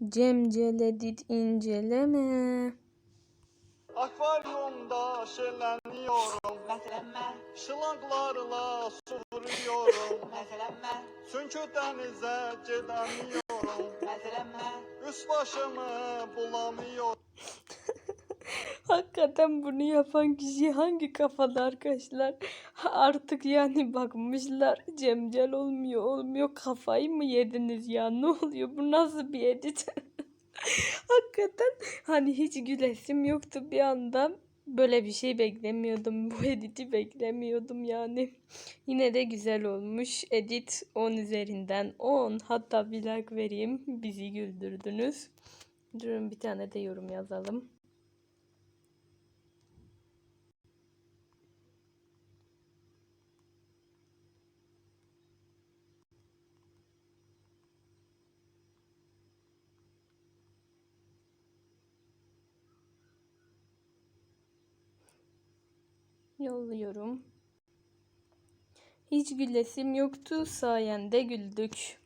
Cemceledit inceleme. Akvaryumda şeleniyorum Meselenme, Şılaklarla su vuruyorum meselenme, Çünkü denize gidemiyorum meselenme. Üst başımı bulamıyorum Hakikaten bunu yapan kişi hangi kafada arkadaşlar? Artık yani bakmışlar Cemcel olmuyor olmuyor. Kafayı mı yediniz ya? Ne oluyor? Bu nasıl bir edit? Hakikaten hani hiç gülesim yoktu bir anda. Böyle bir şey beklemiyordum. Bu editi beklemiyordum yani. Yine de güzel olmuş. Edit 10 üzerinden 10 hatta bir like vereyim. Bizi güldürdünüz. Durun bir tane de yorum yazalım. Yolluyorum. Hiç gülesim yoktu, sayende güldük.